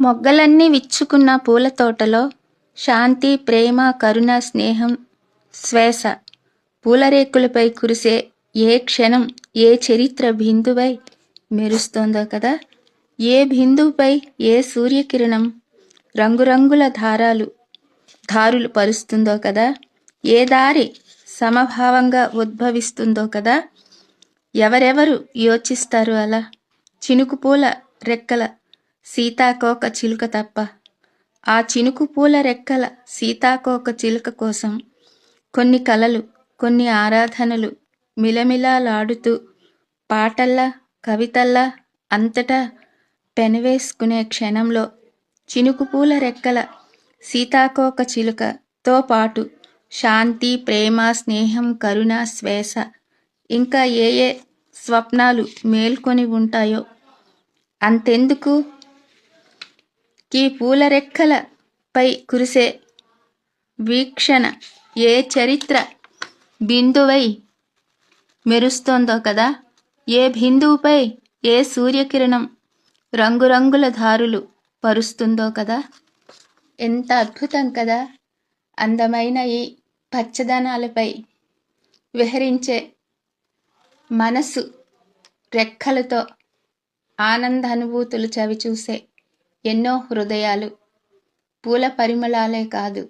మొగ్గలన్నీ విచ్చుకున్న పూల తోటలో శాంతి ప్రేమ కరుణ స్నేహం శ్వేస పూలరేకులపై కురిసే ఏ క్షణం ఏ చరిత్ర బిందువై మెరుస్తోందో కదా? ఏ బిందువుపై ఏ సూర్యకిరణం రంగురంగుల దారాలు దారులు పరుస్తుందో కదా? ఏ దారి సమభావంగా ఉద్భవిస్తుందో కదా? ఎవరెవరు యోచిస్తారు అలా? చినుకు పూల రెక్కల సీతాకోక చిలుక తప్ప. ఆ చినుకు పూల రెక్కల సీతాకోక చిలుక కోసం కొన్ని కలలు కొన్ని ఆరాధనలు మిలమిలాలాడుతూ పాటల్లా కవితల్లా అంతటా పెనవేసుకునే క్షణంలో చినుకు పూల రెక్కల సీతాకోక చిలుకతో పాటు శాంతి ప్రేమ స్నేహం కరుణ శ్వేస ఇంకా ఏ ఏ స్వప్నాలు మేల్కొని ఉంటాయో అంతెందుకు? ఈ పూల రెక్కల పై కురిసే వీక్షణ ఏ చరిత్ర బిందువై మెరుస్తోందో కదా? ఏ బిందువుపై ఏ సూర్యకిరణం రంగురంగుల దారులు పరుస్తుందో కదా? ఎంత అద్భుతం కదా! అందమైన ఈ పచ్చదనాలపై విహరించే మనసు రెక్కలతో ఆనందానుభూతులు చవి చూసే ఎన్నో హృదయాలు. పూల పరిమళాలే కాదు.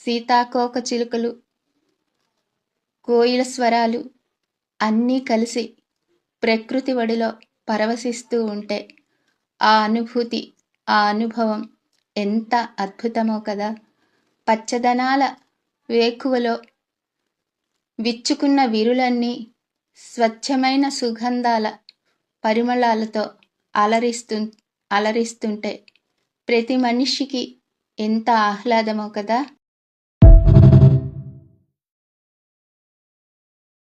సీతాకోక చిలుకలు కోయిల స్వరాలు అన్నీ కలిసి ప్రకృతి ఒడిలో పరవశిస్తూ ఉంటే ఆ అనుభూతి ఆ అనుభవం ఎంత అద్భుతమో కదా! పచ్చదనాల వేకువలో విచ్చుకున్న విరులన్నీ స్వచ్ఛమైన సుగంధాల పరిమళాలతో అలరిస్తు అలరిస్తుంటే ప్రతి మనిషికి ఎంత ఆహ్లాదమో కదా!